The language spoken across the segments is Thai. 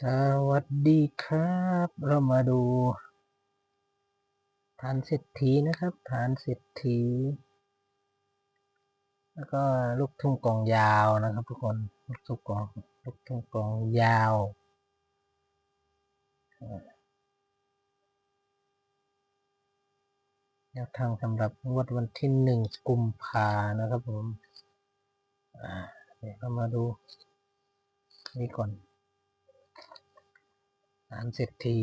สวัสดีครับ เรามาดู ฐานเศรษฐีนะครับ ฐานเศรษฐี แล้วก็ลูกทุ่งกองยาวนะครับทุกคนลูกทุ่งกองลูกทุ่งกองยาวแนวทางสำหรับงวดวันที่หนึ่งกุมภานะครับผมเดี๋ยวเรามาดูนี่ก่อน ฐานเศรษฐี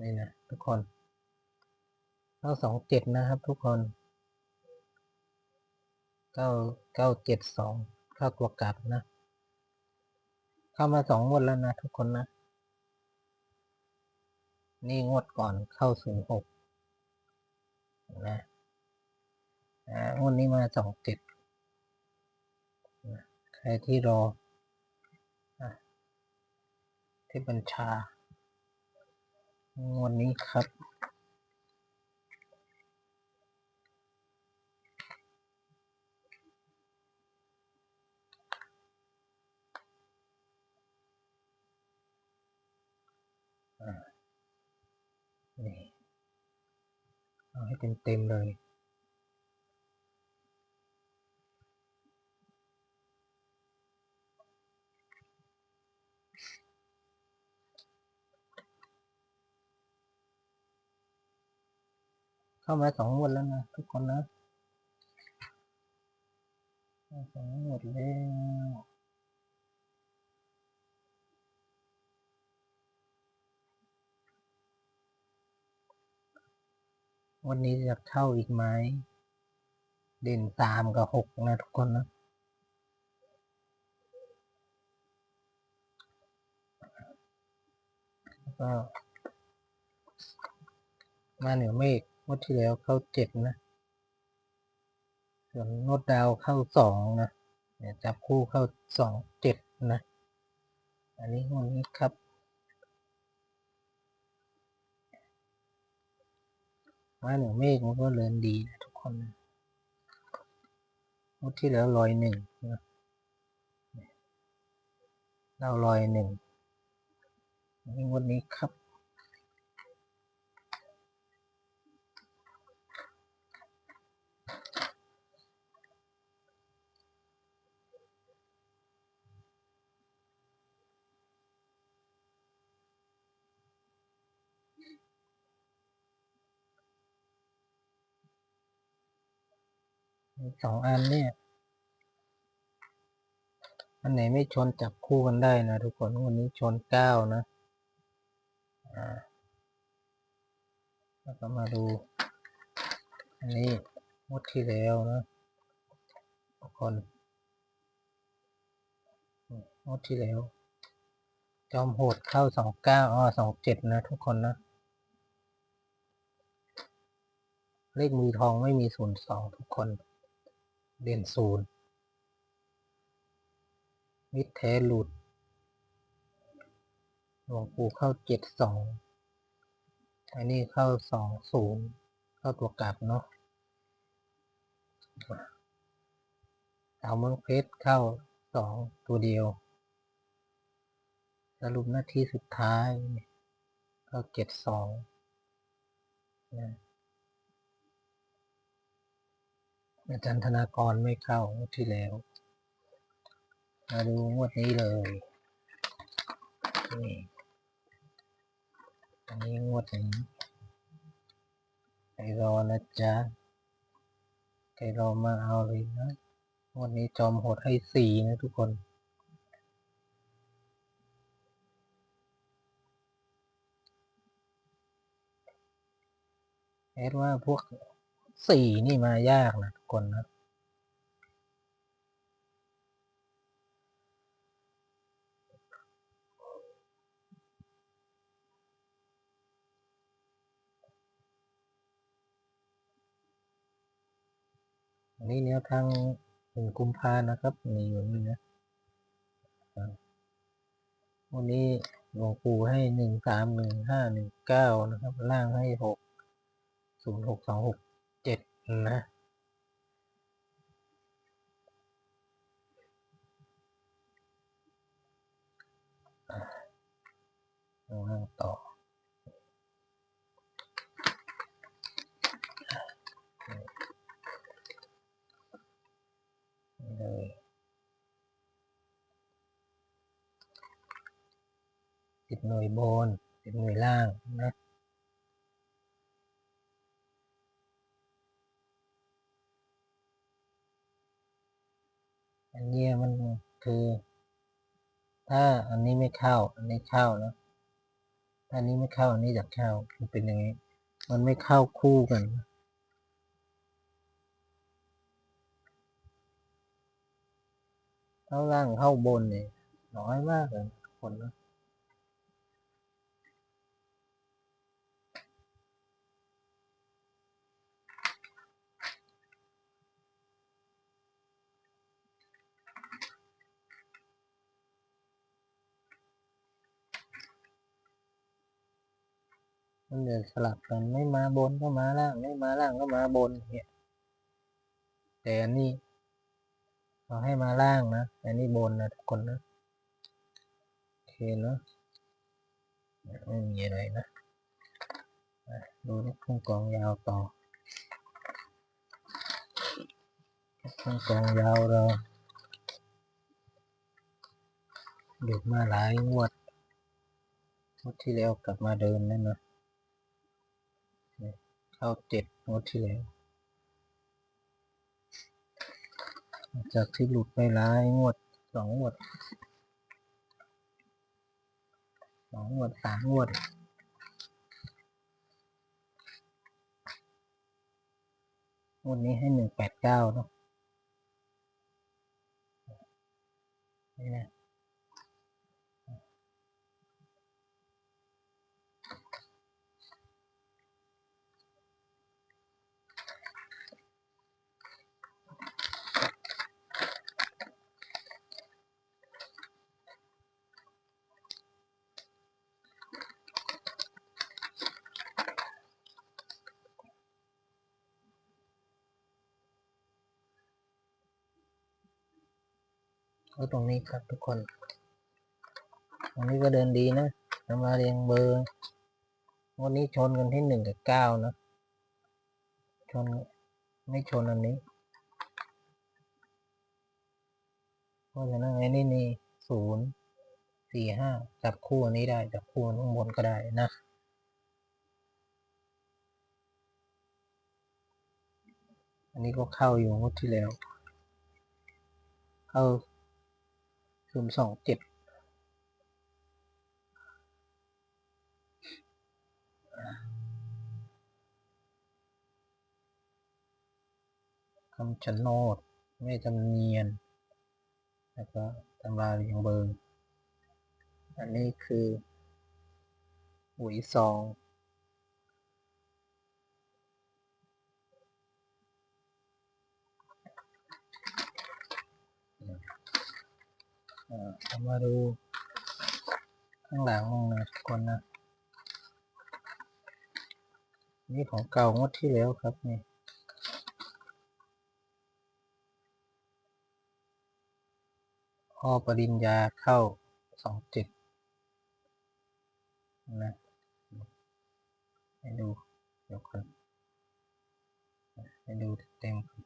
นี่นะทุกคนเข้าสองเจ็ดนะครับทุกคนเก้าเก้าเจ็ดสองเข้าตัวกลับนะ เข้ามาสองงวดแล้วนะทุกคนนะ นี่งวดก่อนเข้าศูนย์หกนะงวดนี้มาสองเจ็ด ใครที่รอที่บัญชางวดนี้ครับนี่เอาให้เต็มเต็มเลย เข้ามาสองงวดแล้วนะทุกคนนะสองงวดแล้ววันนี้จะเข้าอีกไหมเด่นสามกับหกนะทุกคนนะแล้วก็มาเหนือเมฆ วดที่แล้วเข้าเจ็ดนะ ส่วนงวดดาวเข้าสองนะเนี่ยจับคู่เข้าสองเจ็ดนะ อันนี้งวดนี้ครับมาเหนือเมฆมันก็เรินดีนะทุกคนงวดที่แล้วลอยหนึ่งนะเราลอยหนึ่งอันนี้งวดนี้ครับ สองอันเนี่ย อันไหนไม่ชนจับคู่กันได้นะทุกคนวันนี้ชนเก้านะอ่าแล้วก็มาดู อันนี้งดที่แล้วนะทุกคนนี่งดที่แล้ว จอมโหดเข้าสองเก้าอ๋อสองเจ็ดนะทุกคนนะเลขมือทองไม่มีศูนย์สองทุกคน เด่นศูนย์มิดแท้หลุด หลวงปู่เข้าเจ็ดสองอันนี้เข้าสองศูนย์เข้าตัวกลับเนาะสาวเมืองเพชรเข้าสองตัวเดียว สรุปหน้าที่สุดท้าย เข้าเจ็ดสองนะ อาจารย์ธนากรไม่เข้างวดที่แล้ว มาดูงวดนี้เลยนี่อันนี้งวดนี้ใครรอนะจ๊ะใครรอมาเอาเลยนะงวดนี้จอมโหดให้สี่นะทุกคนแอดว่าพวก สี่นี่มายากนะทุกคนนะอันนี้แนวทางหนึ่งกุมภานะครับนี่อยู่นี่นะวันนี้หลวงปู่ให้หนึ่งสามหนึ่งห้าหนึ่งเก้านะครับ ล่างให้หกศูนย์หกสองหก นะว่างต่อเลยติดหน่วยบนติดหน่วยล่างนะ คือ ถ้าอันนี้ไม่เข้า อันนี้เข้านะถ้าอันนี้ไม่เข้าอันนี้จะเข้ามันเป็นอย่างนี้ มันไม่เข้าคู่กันเข้าล่างเข้าบนเนี่ยน้อยมากเลยคนนะ มันจะสลับกันไม่มาบนก็มาล่างไม่มาล่างก็มาบนเนี่ยแต่อันนี้เราให้มาล่างนะอันนี้บนนะทุกคนนะโอเคเนาะไม่มีอะไรนะดูนี่เครื่งกองยาวต่อเครื่งกองยาวเราหยุดมาหลายงวดงวดที่แล้วกลับมาเดินนั่นนะ เข้าเจ็ดงวดที่แล้ว จากที่หลุดไปหลายงวดสองงวดสองงวดสามงวดงวดนี้ให้หนึ่งแปดเก้าเนาะนี่นะ ก็ตรงนี้ครับทุกคนตรงนี้ก็เดินดีนะทำมาเรียงเบอร์วันนี้ชนกันที่หนึ่งกับเก้านะ ชนไม่ชนอันนี้ เพราะฉะนั้นไอ้นี่นี่ศูนย์สี่ห้าจับคู่อันนี้ได้ จับคู่ข้างบนก็ได้นะอันนี้ก็เข้าอยู่งวดที่แล้ว เข้า ศูนย์สองเจ็ดคำชะโนดไม่จำเนียน แล้วก็ตำราเรียงเบอร์ อันนี้คือหุยซอง เอามาดูข้างหลังนะทุกคนนะ นี่ของเก่างดที่แล้วครับนี่พ่อปริญญาเข้าสองเจ็ดนะให้ดูเดี๋ยวก่อนให้ดูเต็มๆ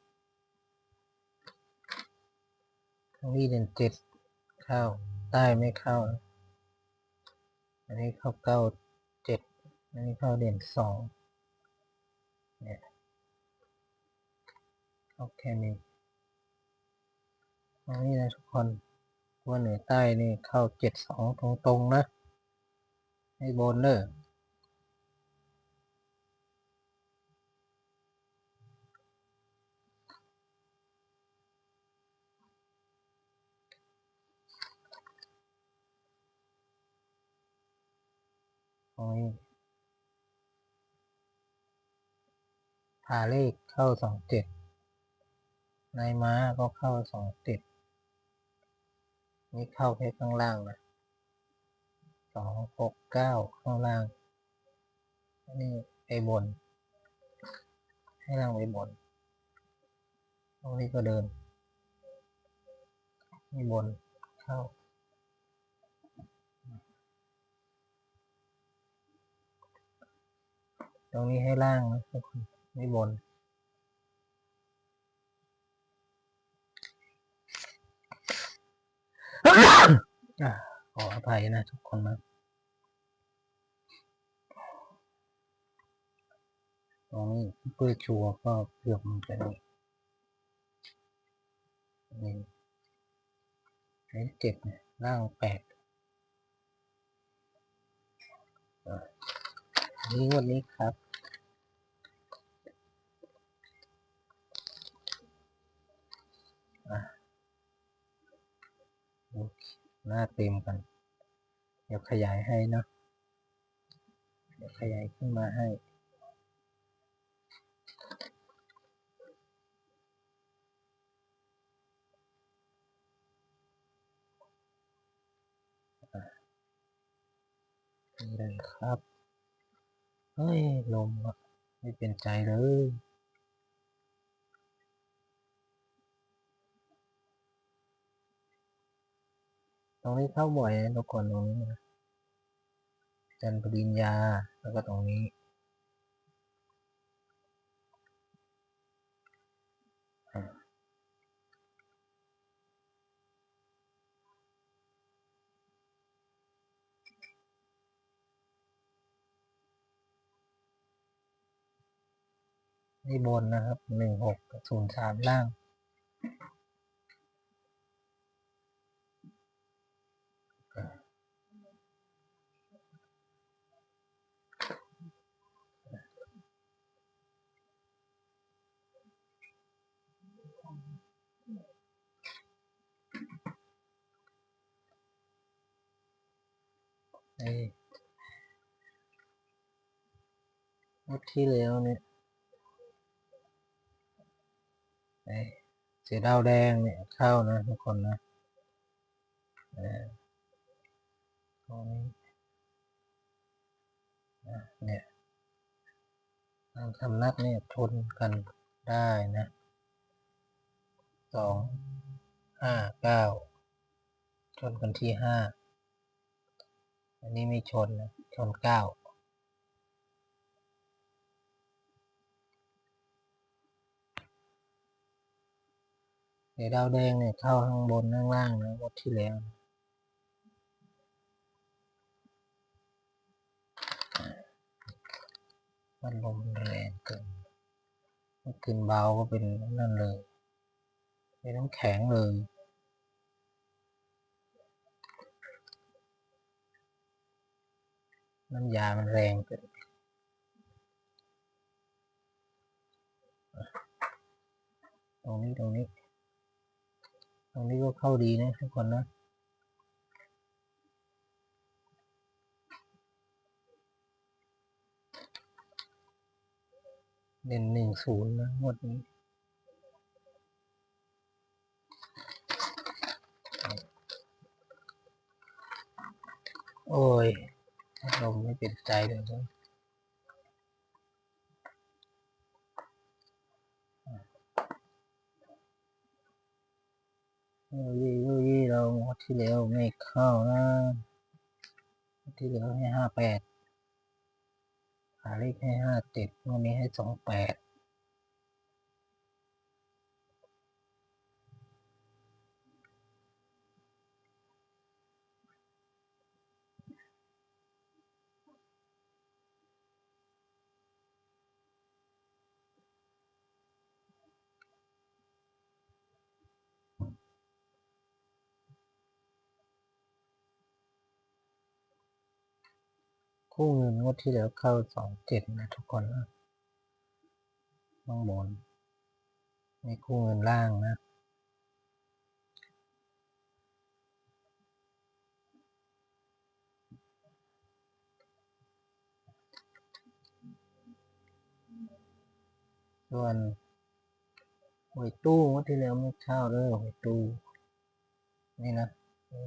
ทั้งนี้เด่นเจ็ด เข้า ใต้ไม่เข้า อันนี้เข้าเก้าเจ็ดอันนี้เข้าเด่นสองเนี่ยเข้าแค่นี้นี้นะทุกคนว่าเหนือใต้นี่เข้าเจ็ดสองตรงๆนะให้บนเนอ นี้ พาเลขเข้าสองเจ็ดในม้าก็เข้าสองเจ็ดนี่เข้าแค่ข้างล่างนะสองหกเก้าข้างล่าง นี่ไปบน ให้ล่างไปบน ตรงนี้ก็เดินนี่บนเข้า ตรงนี้ให้ล่างนะทุกคนไม่บนอะขออภัยนะทุกคนนะตรงนี้เพื่อชัวร์ก็เกือบมันจะนี่นี่ไอ้เจ็บเนี่ยร่างแปดอะนี่วันนี้ครับ อะโอเค หน้าเต็มกัน เดี๋ยวขยายให้เนะเดี๋ยวขยายขึ้นมาให้นี่เลยครับ เฮ้ย ลมอะไม่เป็นใจเลย ตรงนี้เข้าบ่อยนะทุกคนตรงนี้นะจันปริญญาแล้วก็ตรงนี้ นี่บนนะครับหนึ่งหกศูนย์สามล่าง ไอ้ งวดที่แล้วเนี่ยเสือดาวแดงเนี่ยเข้านะทุกคนนะเออตรงนี้อะเนี่ยทางสำนักเนี่ยทนกันได้นะสองห้าเก้าชนกันที่ห้าอันนี้ไม่ชนนะชนเก้า เดี๋ยวดาวแดงเนี่ยเข้าข้างบนข้างล่างนะงวดที่แล้วมันลมแรงเกินมันขึ้นเบาก็เป็นนั่นเลยเป็นน้ำแข็งเลยน้ำยามันแรงเกินตรงนี้ตรงนี้ ตรงนี้ก็เข้าดีนะทุกคนนะเด่นหนึ่งศูนย์นะงวดนี้โอ้ยลมไม่เป็นใจเลย เว้ยเฮ้ยเฮ้ยเรางวดที่แล้วไม่เข้านะงวดที่แล้วให้ห้าแปดหาเลขให้ห้าเจ็ดงวดนี้ให้สองแปด คู่เงินงวดที่แล้วเข้าสองเจ็ดนะทุกคนนะข้างบนในคู่เงินล่างนะส่วนหวยตู้งวดที่แล้วไม่เข้าเด้อหวยตู้นี่นะ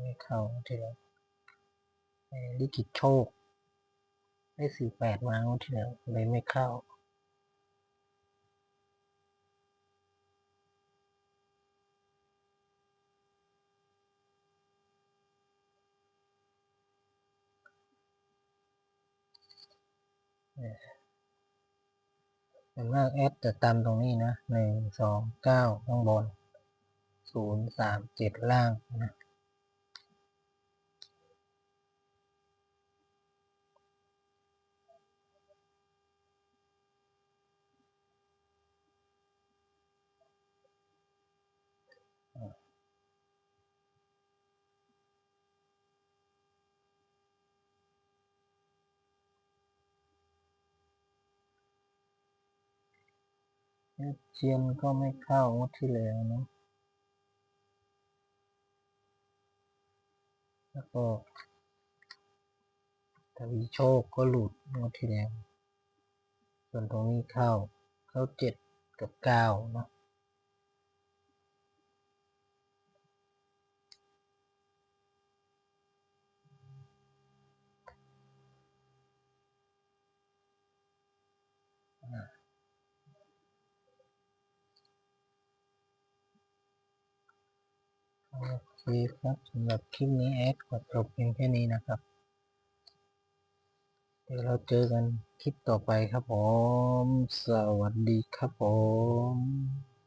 ไม่เข้าที่แล้วไอ้ลิขิตโชค ได้สี่แปดมางวที่แล้วเลยไม่เข้าเส่วมากแอดจะตามตรงนี้นะหนึ่งสองเก้าข้างบนศูนย์สามเจ็ดล่างนะ เชียนก็ไม่เข้างวดที่แล้วเนะแล้วก็ทวีโชคก็หลุดงวดที่แล้ว ส่วนตรงนี้เข้า เข้าเจ็ดกับเก้าเนาะ เคครับสำหรับคลิปนี้แอดขอจบเพียงแค่นี้นะครับเดี๋ยวเราเจอกันคลิปต่อไปครับผม สวัสดีครับผม